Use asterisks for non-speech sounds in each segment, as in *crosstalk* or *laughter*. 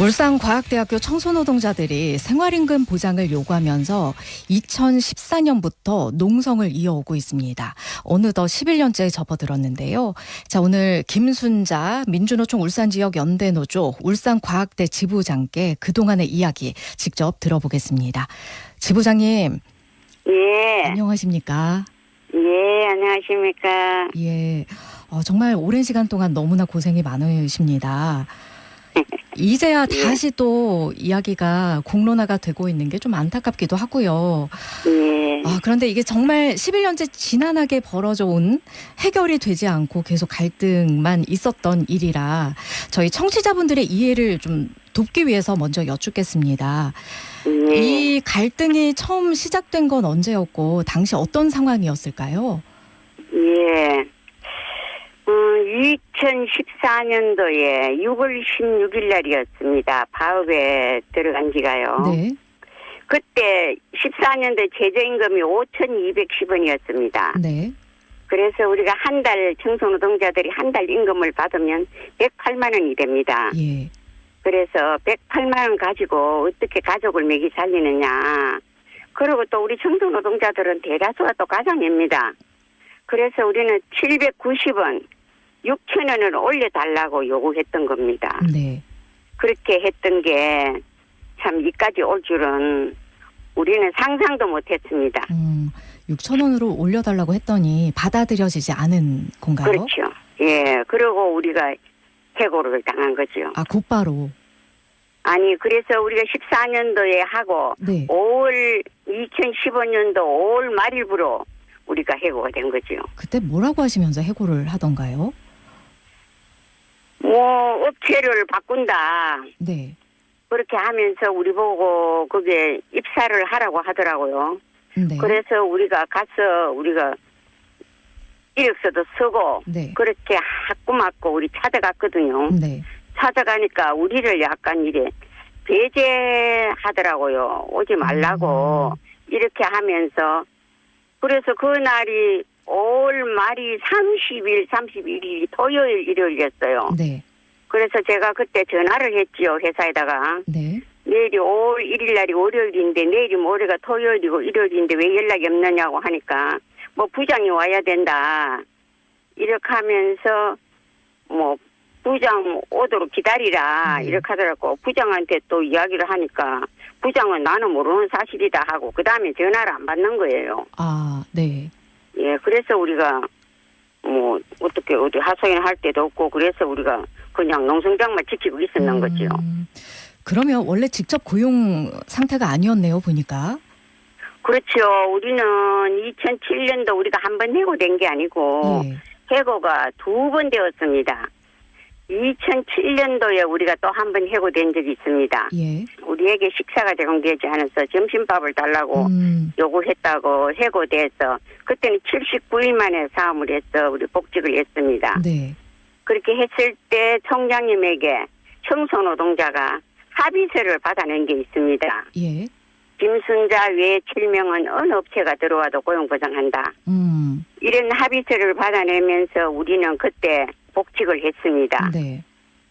울산과학대학교 청소노동자들이 생활임금 보장을 요구하면서 2014년부터 농성을 이어오고 있습니다. 어느덧 11년째에 접어들었는데요. 자, 오늘 김순자 민주노총 울산지역 연대노조 울산과학대 지부장께 그동안의 이야기 직접 들어보겠습니다. 지부장님, 예, 안녕하십니까? 예, 안녕하십니까. 예. 어, 정말 오랜 시간 동안 너무나 고생이 많으십니다. 이제야 다시 또 이야기가 공론화가 되고 있는 게 좀 안타깝기도 하고요. 예, 아, 그런데 이게 정말 11년째 지난하게 벌어져 온 해결이 되지 않고 계속 갈등만 있었던 일이라 저희 청취자분들의 이해를 좀 돕기 위해서 먼저 여쭙겠습니다. 예. 이 갈등이 처음 시작된 건 언제였고 당시 어떤 상황이었을까요? 예. 어, 2014년도에 6월 16일 날이었습니다. 파업에 들어간 지가요. 네. 그때 14년도 최저임금이 5,210원이었습니다. 네. 그래서 우리가 한 달 청소노동자들이 한 달 임금을 받으면 108만 원이 됩니다. 예. 그래서 108만 원 가지고 어떻게 가족을 먹이 살리느냐. 그리고 또 우리 청소노동자들은 대다수가 또 가장입니다. 그래서 우리는 790원, 6천 원을 올려달라고 요구했던 겁니다. 네. 그렇게 했던 게 참 이까지 올 줄은 우리는 상상도 못했습니다. 음, 6천 원으로 올려달라고 했더니 받아들여지지 않은 건가요? 그렇죠. 예. 그리고 우리가 해고를 당한 거죠. 아, 곧바로. 아니 그래서 우리가 14년도에 하고 네. 5월 2015년도 5월 말일부로 우리가 해고가 된 거죠. 그때 뭐라고 하시면서 해고를 하던가요? 뭐 업체를 바꾼다 네. 그렇게 하면서 우리 보고 그게 입사를 하라고 하더라고요. 네. 그래서 우리가 가서 우리가 이력서도 쓰고 네. 그렇게 하고맞고 우리 찾아갔거든요. 네. 찾아가니까 우리를 약간 이래 배제하더라고요. 오지 말라고 음. 이렇게 하면서 그래서 그 날이 5월 말이 30일, 31일이 토요일, 일요일이었어요. 네. 그래서 제가 그때 전화를 했지요 회사에다가 네. 내일이 5월 1일 날이 월요일인데 내일이 모레가 토요일이고 일요일인데 왜 연락이 없느냐고 하니까 뭐 부장이 와야 된다 이렇게 하면서 뭐 부장 오도록 기다리라 네. 이렇게 하더라고 부장한테 또 이야기를 하니까 부장은 나는 모르는 사실이다 하고 그 다음에 전화를 안 받는 거예요. 아, 네. 예, 그래서 우리가 뭐 어떻게 어디 하소연 할 때도 없고 그래서 우리가 그냥 농성장만 지키고 있었는 거죠. 음, 그러면 원래 직접 고용 상태가 아니었네요, 보니까. 그렇죠. 우리는 2007년도 우리가 한 번 해고된 게 아니고 예. 해고가 두 번 되었습니다. 2007년도에 우리가 또 한 번 해고된 적이 있습니다. 예. 우리에게 식사가 제공되지 않아서 점심밥을 달라고 음, 요구했다고 해고돼서 그때는 79일 만에 사업을 해서 우리 복직을 했습니다. 네. 그렇게 했을 때 총장님에게 청소노동자가 합의서를 받아낸 게 있습니다. 예. 김순자 외 7명은 어느 업체가 들어와도 고용보장한다. 음, 이런 합의서를 받아내면서 우리는 그때 복직을 했습니다. 네.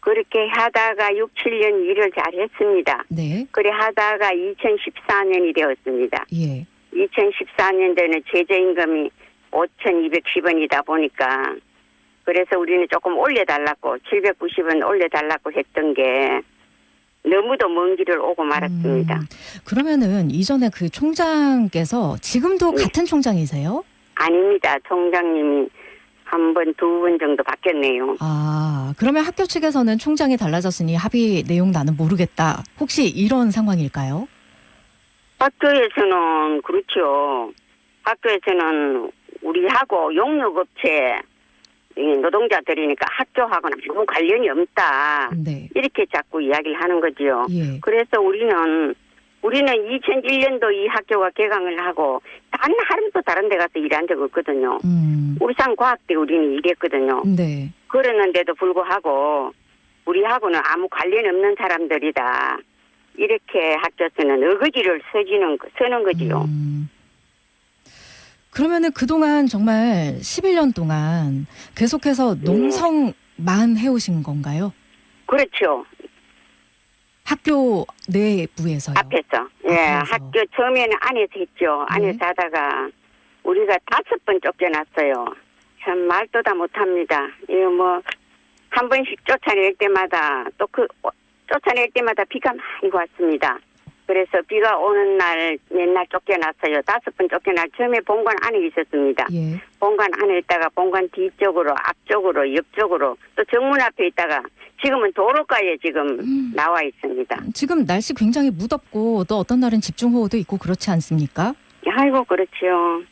그렇게 하다가 6, 7년 일을 잘 했습니다. 네. 그래 하다가 2014년이 되었습니다. 예. 2014년도에는 최저임금이 5,210원이다 보니까 그래서 우리는 조금 올려달라고 790원 올려달라고 했던 게 너무도 먼 길을 오고 말았습니다. 음, 그러면은 이전에 그 총장께서 지금도 네. 같은 총장이세요? 아닙니다. 총장님이 한 번, 두 번 정도 바뀌었네요. 아, 그러면 학교 측에서는 총장이 달라졌으니 합의 내용 나는 모르겠다. 혹시 이런 상황일까요? 학교에서는 그렇죠. 학교에서는 우리하고 용역업체 이 노동자들이니까 학교하고는 아무 관련이 없다. 네. 이렇게 자꾸 이야기를 하는 거지요. 예. 그래서 우리는 우리는 2001년도 이 학교가 개강을 하고 단 하루도 다른 데 가서 일한 적 없거든요. 음. 울산과학대 우리는 일했거든요. 네. 그러는데도 불구하고 우리하고는 아무 관련 없는 사람들이다. 이렇게 학교에서는 어거지를 써지는 거- 쓰는 거지요. 음. 그러면은 그동안 정말 11년 동안 계속해서 네. 농성만 해오신 건가요? 그렇죠. 학교 내부에서요. 앞에서. 예, 앞에서. 학교 처음에는 안에서 했죠. 안에서 네. 하다가 우리가 다섯 번 쫓겨났어요. 참 말도 다 못합니다. 이거 뭐 한 번씩 쫓아낼 때마다 또 그 쫓아낼 때마다 비가 많이 왔습니다. 그래서 비가 오는 날 맨날 쫓겨났어요. 다섯 번 쫓겨날 처음에 본관 안에 있었습니다. 예. 본관 안에 있다가 본관 뒤쪽으로 앞쪽으로 옆쪽으로 또 정문 앞에 있다가 지금은 도로가에 지금 음. 나와 있습니다. 지금 날씨 굉장히 무덥고 또 어떤 날은 집중호우도 있고 그렇지 않습니까? 아이고 그렇지요.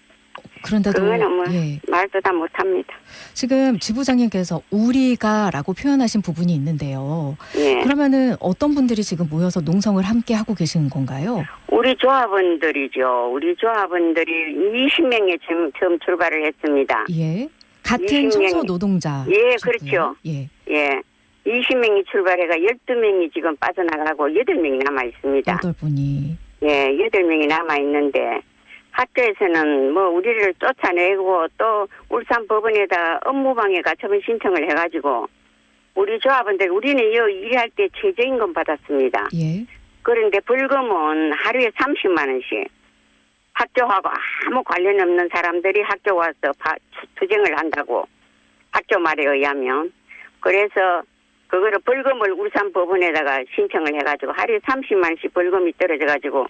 그런데도 그거는 뭐 예. 말도 다 못합니다. 지금 지부장님께서 우리가라고 표현하신 부분이 있는데요. 예. 그러면은 어떤 분들이 지금 모여서 농성을 함께 하고 계시는 건가요? 우리 조합원들이죠. 우리 조합원들이 20명에 지금 처음 출발을 했습니다. 예. 같은 20 명이- 청소 노동자. 예, 그렇죠. 예. 예. 20명이 출발해가 12명이 지금 빠져나가고 8명이 남아 있습니다. 여덟 분이. 예, 8명이 남아 있는데 학교에서는 뭐 우리를 쫓아내고 또 울산 법원에다 업무방해 가 처분 신청을 해가지고 우리 조합원들 우리는 이 일할 때 최저임금 받았습니다. 예. 그런데 벌금은 하루에 30만 원씩 학교하고 아무 관련 없는 사람들이 학교 와서 바- 투쟁을 한다고 학교 말에 의하면 그래서 그거를 벌금을 울산 법원에다가 신청을 해가지고 하루에 30만 원씩 벌금이 떨어져가지고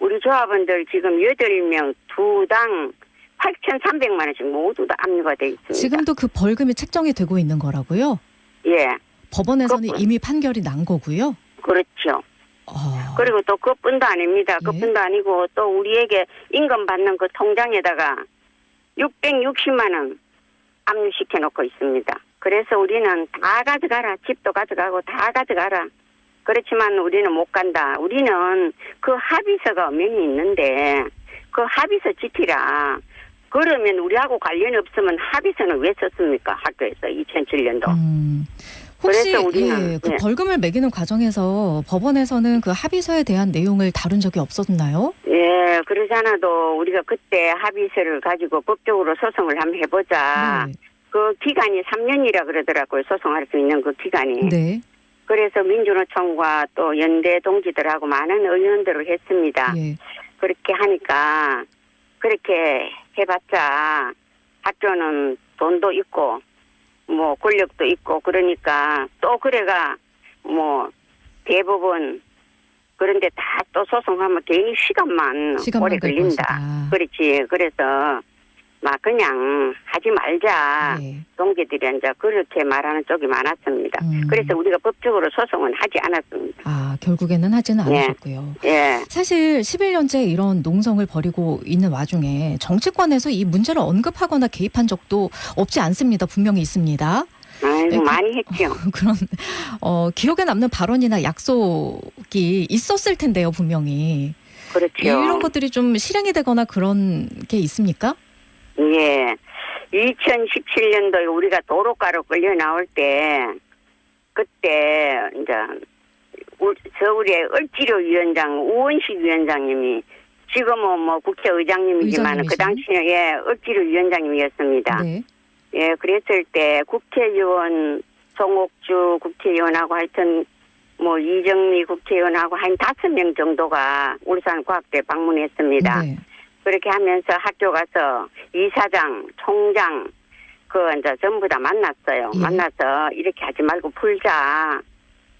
우리 조합원들 지금 8명 두 당 8,300만 원씩 모두 다 압류가 돼 있습니다. 지금도 그 벌금이 책정이 되고 있는 거라고요? 예, 법원에서는 그것뿐- 이미 판결이 난 거고요. 그렇죠. 어. 그리고 또 그뿐도 아닙니다. 예. 그뿐도 아니고 또 우리에게 임금 받는 그 통장에다가 660만 원 압류시켜 놓고 있습니다. 그래서 우리는 다 가져가라. 집도 가져가고 다 가져가라. 그렇지만 우리는 못 간다. 우리는 그 합의서가 엄연히 있는데 그 합의서 지키라. 그러면 우리하고 관련이 없으면 합의서는 왜 썼습니까? 학교에서 2007년도. 음. 혹시 그래서 우리는, 예, 그 예. 벌금을 매기는 과정에서 법원에서는 그 합의서에 대한 내용을 다룬 적이 없었나요? 예, 그러잖아도 우리가 그때 합의서를 가지고 법적으로 소송을 한번 해보자. 네. 그 기간이 3년이라 그러더라고요. 소송할 수 있는 그 기간이. 네. 그래서 민주노총과 또 연대 동지들하고 많은 의논들을 했습니다. 예. 그렇게 하니까 그렇게 해봤자 학교는 돈도 있고 뭐 권력도 있고 그러니까 또 그래가 뭐 대법원 그런데 다 또 소송하면 괜히 시간만, 시간만 오래 갈 걸린다. 것이다. 그렇지. 그래서 막 그냥 하지 말자. 예. 동기들이 이제 그렇게 말하는 쪽이 많았습니다. 음. 그래서 우리가 법적으로 소송은 하지 않았습니다. 아, 결국에는 하지는 예. 않으셨고요. 예. 사실 11년째 이런 농성을 벌이고 있는 와중에 정치권에서 이 문제를 언급하거나 개입한 적도 없지 않습니다. 분명히 있습니다. 아이고, 네, 그- 많이 했죠. *laughs* 그런 어, 기억에 남는 발언이나 약속이 있었을 텐데요, 분명히. 그렇죠. 이런 것들이 좀 실행이 되거나 그런 게 있습니까? 예. 2017년도에 우리가 도로가로 끌려 나올 때, 그때, 이제, 우- 서울의 을지로위원장, 우원식 위원장님이, 지금은 뭐 국회의장님이지만, 그? 당시에, 예, 을지로위원장님이었습니다. 네. 예, 그랬을 때, 국회의원, 송옥주 국회의원하고 하여튼, 뭐, 이정미 국회의원하고 한 다섯 명 정도가 울산과학대 방문했습니다. 네. 그렇게 하면서 학교 가서 이사장, 총장, 그 이제 전부 다 만났어요. 예. 만나서 이렇게 하지 말고 풀자.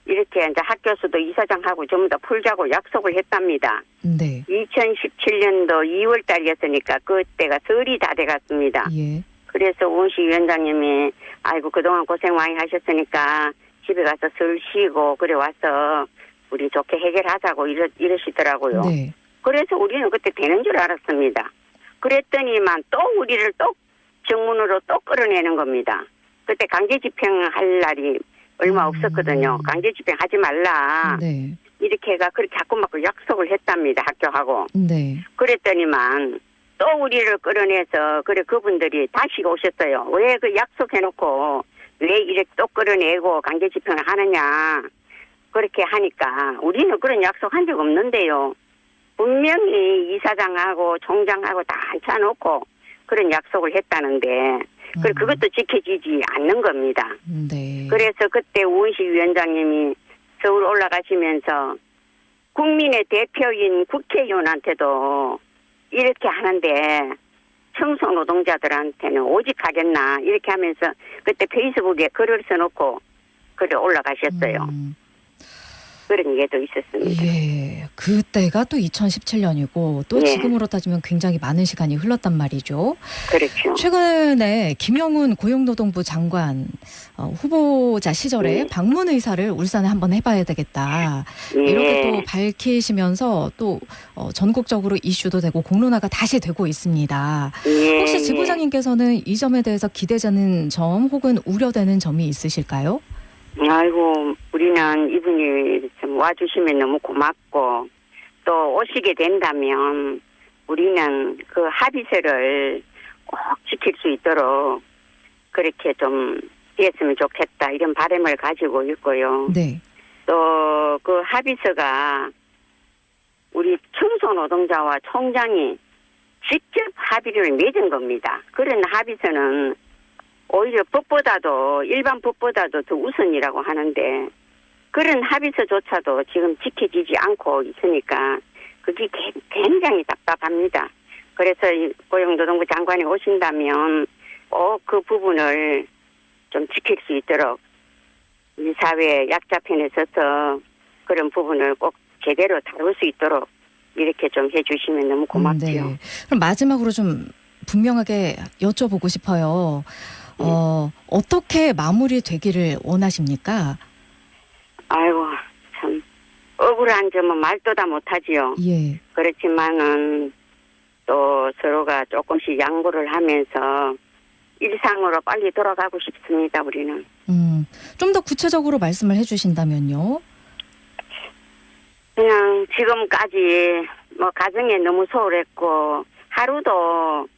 이렇게 이제 학교 수도 이사장하고 전부 다 풀자고 약속을 했답니다. 네. 2017년도 2월 달이었으니까 그때가 설이 다 돼갔습니다. 예. 그래서 우은식 위원장님이 아이고 그동안 고생 많이 하셨으니까 집에 가서 설 쉬고 그래 와서 우리 좋게 해결하자고 이러, 이러시더라고요. 네. 그래서 우리는 그때 되는 줄 알았습니다. 그랬더니만 또 우리를 또 정문으로 또 끌어내는 겁니다. 그때 강제 집행할 날이 얼마 음. 없었거든요. 강제 집행하지 말라. 네. 이렇게 해가 그렇게 자꾸 막 약속을 했답니다. 학교하고. 네. 그랬더니만 또 우리를 끌어내서 그래 그분들이 다시 오셨어요. 왜 그 약속해놓고 왜 이렇게 또 끌어내고 강제 집행을 하느냐. 그렇게 하니까 우리는 그런 약속 한 적 없는데요. 분명히 이사장하고 총장하고 다 앉혀놓고 그런 약속을 했다는데 그 음. 그것도 지켜지지 않는 겁니다. 네. 그래서 그때 우은식 위원장님이 서울 올라가시면서 국민의 대표인 국회의원한테도 이렇게 하는데 청소 노동자들한테는 오직 하겠나 이렇게 하면서 그때 페이스북에 글을 써놓고 글을 올라가셨어요. 음, 그런 예도 있었습니다. 예, 그때가 또 2017년이고 또 예. 지금으로 따지면 굉장히 많은 시간이 흘렀단 말이죠. 그렇죠. 최근에 김영훈 고용노동부 장관 어, 후보자 시절에 예. 방문 의사를 울산에 한번 해봐야 되겠다. 이렇게 또 예. 밝히시면서 또 어, 전국적으로 이슈도 되고 공론화가 다시 되고 있습니다. 예, 혹시 예. 지부장님께서는 이 점에 대해서 기대되는 점 혹은 우려되는 점이 있으실까요? 아이고, 우리는 이분이 좀 와주시면 너무 고맙고, 또 오시게 된다면, 우리는 그 합의서를 꼭 지킬 수 있도록, 그렇게 좀, 됐으면 좋겠다, 이런 바람을 가지고 있고요. 네. 또, 그 합의서가, 우리 청소 노동자와 총장이 직접 합의를 맺은 겁니다. 그런 합의서는 오히려 법보다도 일반 법보다도 더 우선이라고 하는데 그런 합의서조차도 지금 지켜지지 않고 있으니까 그게 개- 굉장히 답답합니다. 그래서 이 고용노동부 장관이 오신다면 꼭그 부분을 좀 지킬 수 있도록 이 사회 약자 편에 서서 그런 부분을 꼭 제대로 다룰 수 있도록 이렇게 좀 해주시면 너무 고맙지요. 네. 그럼 마지막으로 좀 분명하게 여쭤보고 싶어요. 어, 어떻게 마무리되기를 원하십니까? 아이고 참 억울한 점은 말도 다 못하지요. 예. 그렇지만은 또 서로가 조금씩 양보를 하면서 일상으로 빨리 돌아가고 싶습니다. 우리는 음, 좀 더 구체적으로 말씀을 해주신다면요. 그냥 지금까지 뭐 가정에 너무 소홀했고 하루도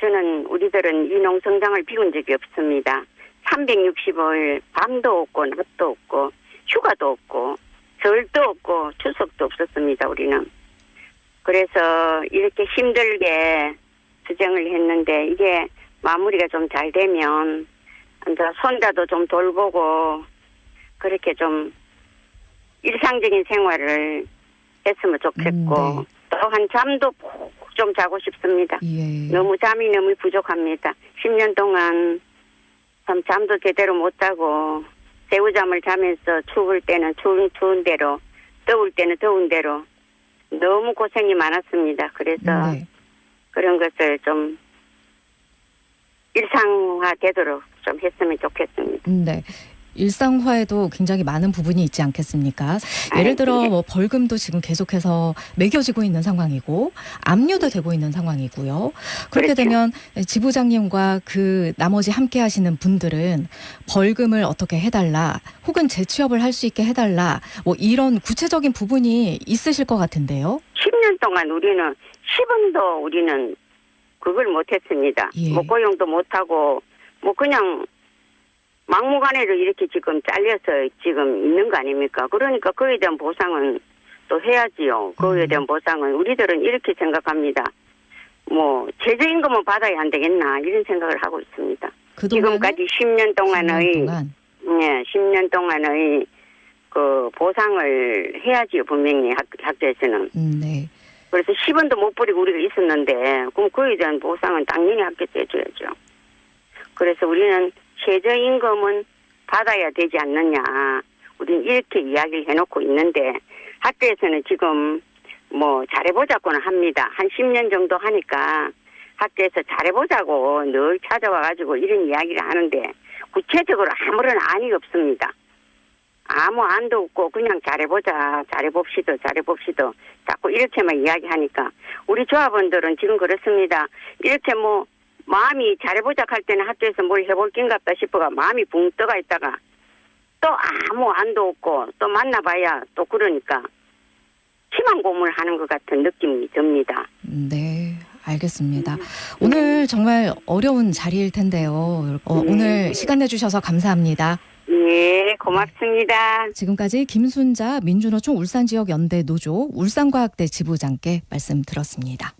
저는 우리들은 이 농성장을 비운 적이 없습니다. 360일 밤도 없고 낮도 없고 휴가도 없고 절도 없고 추석도 없었습니다. 우리는 그래서 이렇게 힘들게 수정을 했는데 이게 마무리가 좀 잘 되면 이제 손자도 좀 돌보고 그렇게 좀 일상적인 생활을 했으면 좋겠고 음, 또한 잠도 푹 좀 자고 싶습니다. 예. 너무 잠이 너무 부족합니다. 10년 동안 참 잠도 제대로 못 자고 새우잠을 자면서 추울 때는 추운 추운 대로 더울 때는 더운 대로 너무 고생이 많았습니다. 그래서 네. 그런 것을 좀 일상화 되도록 좀 했으면 좋겠습니다. 음, 네. 일상화에도 굉장히 많은 부분이 있지 않겠습니까? 예를 들어 네. 뭐 벌금도 지금 계속해서 매겨지고 있는 상황이고 압류도 되고 있는 상황이고요. 그렇게 그렇죠. 되면 지부장님과 그 나머지 함께 하시는 분들은 벌금을 어떻게 해달라 혹은 재취업을 할 수 있게 해달라 뭐 이런 구체적인 부분이 있으실 것 같은데요. 10년 동안 우리는 10원도 우리는 그걸 못했습니다. 예. 뭐 고용도 못하고 뭐 그냥 막무가내로 이렇게 지금 잘려서 지금 있는 거 아닙니까? 그러니까 그에 대한 보상은 또 해야지요. 그에 음. 대한 보상은 우리들은 이렇게 생각합니다. 뭐 최저임금은 받아야 안 되겠나 이런 생각을 하고 있습니다. 지금까지 10년 동안의 동안 예, 10년 동안의 그 보상을 해야지요 분명히 학, 학교에서는. 음, 네. 그래서 10원도 못 버리고 우리가 있었는데 그럼 그에 대한 보상은 당연히 학교에서 해줘야죠. 그래서 우리는 최저임금은 받아야 되지 않느냐. 우리는 이렇게 이야기를 해놓고 있는데 학교에서는 지금 뭐 잘해보자고는 합니다. 한 10년 정도 하니까 학교에서 잘해보자고 늘 찾아와가지고 이런 이야기를 하는데 구체적으로 아무런 안이 없습니다. 아무 안도 없고 그냥 잘해보자, 잘해봅시다, 잘해봅시다. 자꾸 이렇게만 이야기하니까 우리 조합원들은 지금 그렇습니다. 이렇게 뭐 마음이 잘해보자 할 때는 학교에서 뭘 해볼 낀갑다 싶어가 마음이 붕 떠가 있다가 또 아무 안도 없고 또 만나봐야 또 그러니까 희망 고문하는 것 같은 느낌이 듭니다. 음, 네. 알겠습니다. 오늘 정말 어려운 자리일 텐데요. 어, 네. 오늘 시간 내주셔서 감사합니다. 예, 고맙습니다. 지금까지 김순자 민주노총 울산지역 연대 노조 울산과학대 지부장께 말씀 들었습니다.